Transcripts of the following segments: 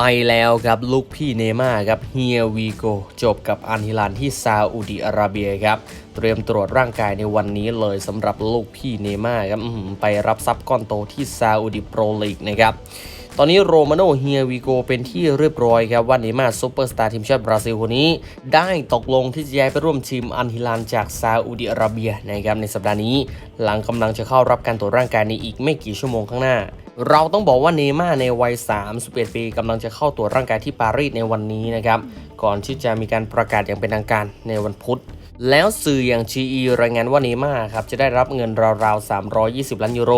ไปแล้วครับลูกพี่เนม่าครับเฮียวีโกจบกับอันฮิลันที่ซาอุดิอาระเบียครับเตรียมตรวจร่างกายในวันนี้เลยสำหรับลูกพี่เนม่าครับไปรับทรัพย์ก้อนโตที่ซาอุดิโปรลีกนะครับ ตอนนี้โรมาโนเฮียวีโกเป็นที่เรียบร้อยครับว่าเนมาซูเปอร์สตาร์ทีมชาติบราซิลคนนี้ ได้ตกลงที่จะย้ายไปร่วมทีมอันฮิลานจากซาอุดิอาระเบียนะครับในสัปดาห์นี้ หลังกำลังจะเข้ารับการตรวจร่างกายในอีกไม่กี่ชั่วโมงข้างหน้าเราต้องบอกว่าเนม่าในวัย 31 ปีกำลังจะเข้าตรวจร่างกายที่ปารีสในวันนี้นะครับ ก่อนที่จะมีการประกาศอย่างเป็นทางการในวันพุธ แล้วสื่ออย่าง GE รายงานว่าเนม่าครับจะได้รับเงินราวๆ 320 ล้านยูโร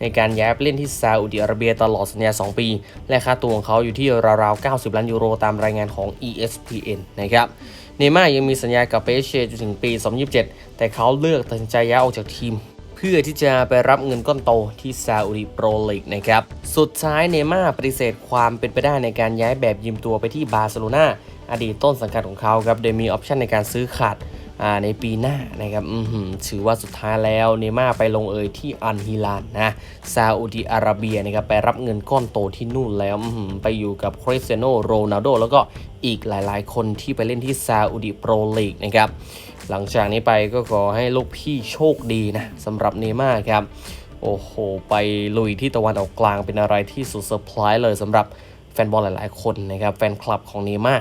ในการย้ายไปเล่นที่ซาอุดิอาระเบียตลอดสัญญา 2 ปี และค่าตัวของเขาอยู่ที่ราวๆ 90 ล้านยูโรตามรายงานของ ESPN นะครับเนม่ายังมีสัญญากับเปเช่จนถึงปี 2027 แต่เขาเลือกตัดสินใจย้ายออกจากทีมเพื่อที่จะไปรับเงินก้อนโตที่ซาอุดิโปรลีกนะครับ สุดท้ายเนม่าปฏิเสธความเป็นไปได้ในการย้ายแบบยืมตัวไปที่บาร์เซโลนาอดีตต้นสังกัดของเขาครับโดยมีออปชันในการซื้อขาด ในปีหน้านะครับถือว่าสุดท้ายแล้วเนม่าไปลงเอยที่อันฮิลานนะซาอุดิอาระเบียนะครับไปรับเงินก้อนโตที่นู่นแล้วไปอยู่กับคริสเตียโนโรนัลโดแล้วก็อีกหลายๆ คนที่ไปเล่นที่ซาอุดิโปรลีกนะครับหลังจากนี้ไปก็ขอให้ลูกพี่โชคดีนะสำหรับเนม่าครับโอ้โห ไปลุยที่ตะวันออกกลางเป็นอะไรที่สุดเซอร์ไพรส์เลยสำหรับแฟนบอลหลาย ๆ คนนะครับ แฟนคลับของเนม่า